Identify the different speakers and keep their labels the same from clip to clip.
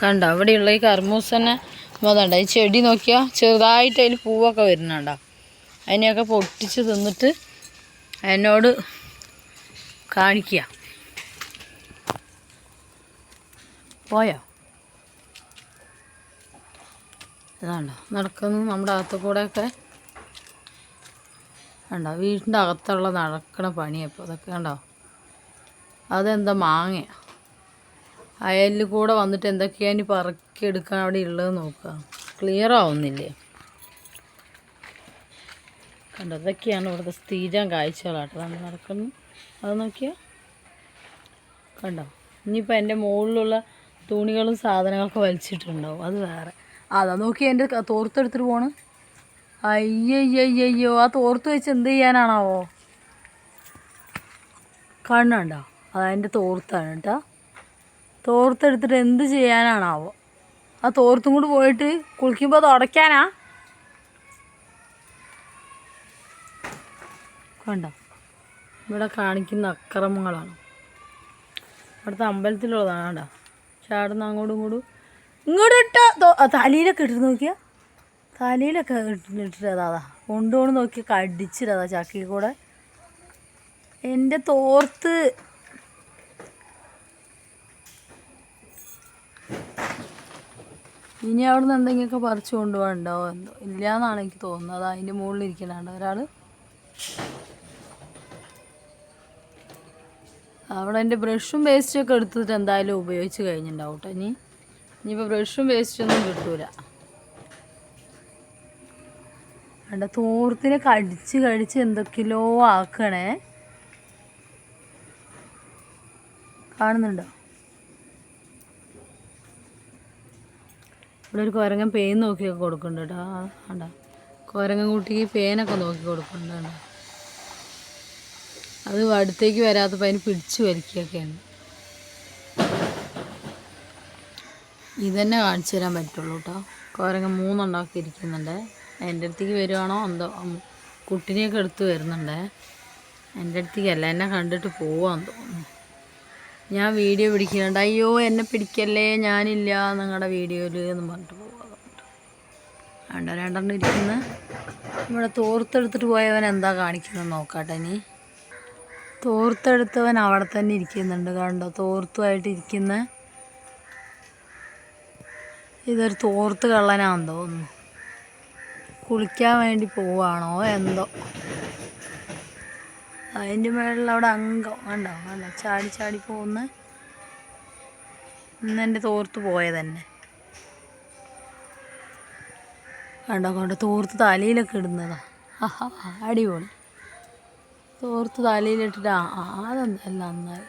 Speaker 1: കണ്ടോ? അവിടെയുള്ള ഈ കർമ്മൂസ് തന്നെ അതുകൊണ്ട് ഈ ചെടി നോക്കിയാൽ ചെറുതായിട്ട് അതിൽ പൂവൊക്കെ വരുന്നുണ്ടോ അതിനെയൊക്കെ പൊട്ടിച്ച് തിന്നിട്ട് എന്നോട് കാണിക്കുക. പോയോ? ഇതാണ്ടോ നടക്കുന്നു. നമ്മുടെ അകത്തു കൂടെയൊക്കെ കണ്ടോ? വീടിന്റെ അകത്തുള്ള നടക്കണ പണിയപ്പോൾ അതൊക്കെ കണ്ടോ? അതെന്താ മാങ്ങ അയലിൽ കൂടെ വന്നിട്ട് എന്തൊക്കെയാണ് ഇനി പറക്കിയെടുക്കാൻ അവിടെ ഉള്ളത് നോക്കുക. ക്ലിയർ ആവുന്നില്ലേ? കണ്ടോ ഇതൊക്കെയാണ് ഇവിടുത്തെ സ്ഥിരം കാഴ്ചകളാട്ടോ. നമ്മൾ നടക്കുന്നു. അത് നോക്കിയാൽ കണ്ടോ? ഇനിയിപ്പോൾ എന്റെ മുകളിലുള്ള തുണികളും സാധനങ്ങളൊക്കെ വലിച്ചിട്ടുണ്ടാവും. അത് വേറെ. അതാ നോക്കി എന്റെ തോർത്തെടുത്തിട്ട് പോണ്. അയ്യയ്യയ്യോ ആ തോർത്ത് വെച്ച് എന്ത് ചെയ്യാനാണാവോ? കണ്ണുണ്ടോ? അതതിന്റെ തോർത്താണ് കേട്ടോ. തോർത്തെടുത്തിട്ട് എന്ത് ചെയ്യാനാണാവോ? ആ തോർത്തും കൂടി പോയിട്ട് കുളിക്കുമ്പോൾ തുടയ്ക്കാനാ കണ്ടോ? ഇവിടെ കാണിക്കുന്ന അക്രമങ്ങളാണ്. അവിടുത്തെ അമ്പലത്തിലുള്ളതാണ് കേട്ടോ. ചാടുന്ന അങ്ങോട്ടും ഇങ്ങോട്ടും ഇങ്ങോട്ട് ഇട്ട തലയിലൊക്കെ ഇട്ടിട്ട് നോക്കിയാ? തലയിലൊക്കെ ഇട്ടിട്ടതാ കൊണ്ടുകൊണ്ട് നോക്കി കടിച്ചിട്ടതാ ചക്കി കൂടെ. എന്റെ തോർത്ത് ഇനി അവിടെ നിന്ന് എന്തെങ്കിലുമൊക്കെ പറിച്ചു കൊണ്ടുപോകണ്ടോ എന്തോ ഇല്ലയെന്നാണ് എനിക്ക് തോന്നുന്നത്. അതാ അതിന്റെ മുകളിൽ ഒരാൾ അവിടെ എന്റെ ബ്രഷും വേസ്റ്റും ഒക്കെ എടുത്തിട്ട് എന്തായാലും ഉപയോഗിച്ച് കഴിഞ്ഞിട്ടുണ്ടാവും കേട്ടോ ഇനി. ഇനിയിപ്പോൾ ബ്രഷും വേസ്റ്റൊന്നും കിട്ടൂല. അവിടെ തോർത്തിനെ കടിച്ച് കടിച്ച് എന്തൊക്കെയോ ആക്കണേ. കാണുന്നുണ്ടോ? ഇവിടെ ഒരു കുരങ്ങൻ പേൻ നോക്കിയൊക്കെ കൊടുക്കുന്നുണ്ട് കേട്ടോ. കണ്ടോ? കുരങ്ങൻ കുട്ടിക്ക് പേനൊക്കെ നോക്കി കൊടുക്കുന്നുണ്ട് കേട്ടോ അത് അടുത്തേക്ക് വരാത്തപ്പോൾ അതിന് പിടിച്ചു വലിക്കുകയൊക്കെയാണ്. ഇതന്നെ കാണിച്ചു തരാൻ പറ്റുള്ളൂ കേട്ടോ. കോരങ്ങ മൂന്നുണ്ടാക്കി ഇരിക്കുന്നുണ്ട്. എന്റെ അടുത്തേക്ക് വരുവാണോ? എന്തോ കുട്ടിനെയൊക്കെ എടുത്ത് വരുന്നുണ്ട്. എന്റെ അടുത്തേക്കല്ല എന്നെ കണ്ടിട്ട് പോവാന്ന് തോന്നുന്നു. ഞാൻ വീഡിയോ പിടിക്കുന്നുണ്ട്. അയ്യോ എന്നെ പിടിക്കല്ലേ? ഞാനില്ല നിങ്ങളുടെ വീഡിയോയിൽ എന്ന് പറഞ്ഞിട്ട് പോകാറുണ്ട് വേണ്ട രണ്ടെണ്ണം ഇരിക്കുന്ന. ഇവിടെ തോർത്തെടുത്തിട്ട് പോയവൻ എന്താ കാണിക്കുന്നത് നോക്കാട്ടെ ഇനി. തോർത്തെടുത്തവൻ അവിടെ തന്നെ ഇരിക്കുന്നുണ്ട് കണ്ടോ? തോർത്തുമായിട്ട് ഇരിക്കുന്ന. ഇതൊരു തോർത്ത് കള്ളനാന്ന് തോന്നുന്നു. കുളിക്കാൻ വേണ്ടി പോവാണോ എന്തോ. അതിന്റെ മേളിൽ അവിടെ അംഗം. കണ്ടോ? കണ്ടോ? ചാടി ചാടി പോകുന്ന ഇന്ന് എന്റെ തോർത്ത് പോയതന്നെ. കണ്ടോ? കണ്ടോ? തോർത്ത് തലയിലൊക്കെ ഇടുന്നതാ. ആഹാ അടിപൊളി. തോർത്ത് തലയിലിട്ടിട്ട് ആ അതെന്തല്ല നന്നായി.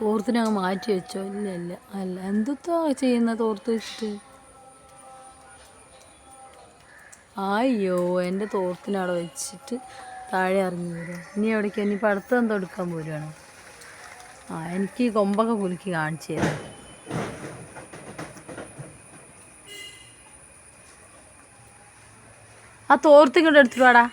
Speaker 1: തോർത്തിനെ അങ്ങ് മാറ്റി വെച്ചോ? ഇല്ല ഇല്ല. അല്ല എന്തുത്താ ചെയ്യുന്ന തോർത്ത് വെച്ചിട്ട്? അയ്യോ എന്റെ തോർത്തിനവിടെ വെച്ചിട്ട് താഴെ ഇറങ്ങി വരും. ഇനി എവിടേക്ക്? ഇനിയിപ്പോൾ അടുത്ത് എന്തോ എടുക്കാൻ പോരുവാണ്. ആ എനിക്ക് ഈ കൊമ്പൊക്കെ കുലുക്കി കാണിച്ചു തരാം. ആ തോർത്തിങ്ങോട്ട് എടുത്തിട്ട് വാടാ.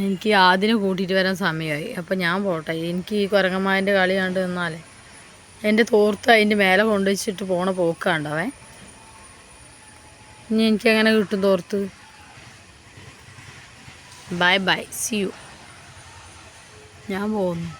Speaker 1: എനിക്ക് ആദ്യം കൂട്ടിയിട്ട് വരാൻ സമയമായി. അപ്പം ഞാൻ പോട്ടെ. എനിക്ക് ഈ കുരങ്ങന്മാന്റെ കളി കണ്ട് നിന്നാലേ. എന്റെ തോർത്ത് അതിന്റെ മേലെ കൊണ്ടുവച്ചിട്ട് പോണ പോക്കാണ്ടവേ. ഇനി എനിക്ക് എങ്ങനെ കിട്ടും തോർത്ത്? ബൈ ബൈ സി യു ഞാൻ പോകുന്നു